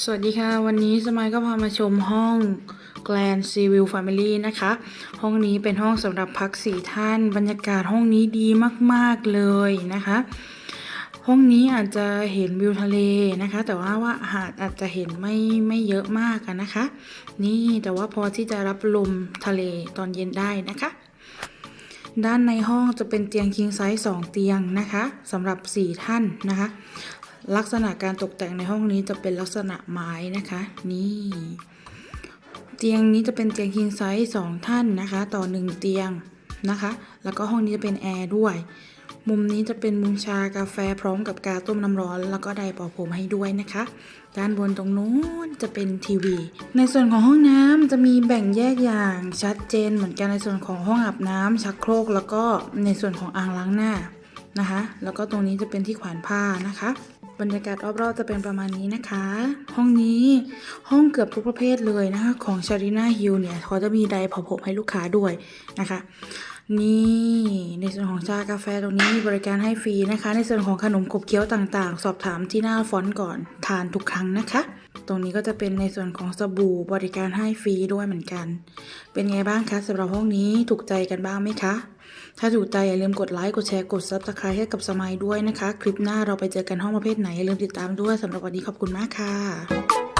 สวัสดีค่ะ วันนี้สมัยก็พามาชมห้อง Grand Sea View Family นะคะ ห้องนี้เป็นห้องสำหรับพักสี่ท่าน บรรยากาศห้องนี้ดีมาก ๆ เลยนะคะ ห้องนี้อาจจะเห็นวิวทะเลนะคะ แต่ว่าว่าหาดอาจจะเห็นไม่ไม่เยอะมากนะคะ นี่แต่ว่าพอที่จะรับลมทะเลตอนเย็นได้นะคะ ด้านในห้องจะเป็นเตียง king size 2เตียงนะคะสำหรับ 4 ท่านนะคะ ลักษณะการตกแต่งในห้องนี้จะเป็นลักษณะไม้นะคะ นี่ เตียงนี้จะเป็นเตียง king size 2ท่านนะคะ ต่อ 1 เตียงนะคะ แล้วก็ห้องนี้จะเป็นแอร์ด้วย มุมนี้จะเป็นมุมชากาแฟพร้อมกับกาต้มน้ำร้อน แล้วก็ไดร์ป่าผมให้ด้วยนะคะ ด้านบนตรงนู้นจะเป็นทีวี ในส่วนของห้องน้ำจะมีแบ่งแยกอย่างชัดเจน เหมือนกันในส่วนของห้องอาบน้ำชักโครก แล้วก็ในส่วนของอ่างล้างหน้านะคะ แล้วก็ตรงนี้จะเป็นที่ขวานผ้านะคะ บรรยากาศรอบๆจะเป็นประมาณนี้นะคะ ห้องนี้ห้องเกือบทุกประเภทเลยนะคะ ของชาริน่าฮิลเนี่ยเขาจะมีไดร์ผาผมให้ลูกค้าด้วยนะคะ นี่ ในส่วนของชากาแฟตรงนี้มีบริการให้ฟรีนะคะ ในส่วนของขนมขบเคี้ยวต่างๆ สอบถามที่หน้าฟอนต์ก่อนทานทุกครั้งนะคะ ตรงนี้ก็จะเป็นในส่วนของสบู่บริการให้ฟรีด้วยเหมือนกัน เป็นไงบ้างคะสำหรับห้องนี้ถูกใจกันบ้างไหมคะ ถ้าถูกใจอย่าลืมกดไลค์กดแชร์กด subscribe ให้กับสมัยด้วยนะคะ คลิปหน้าเราไปเจอกันห้องประเภทไหนอย่าลืมติดตามด้วยสำหรับวันนี้ขอบคุณมากค่ะ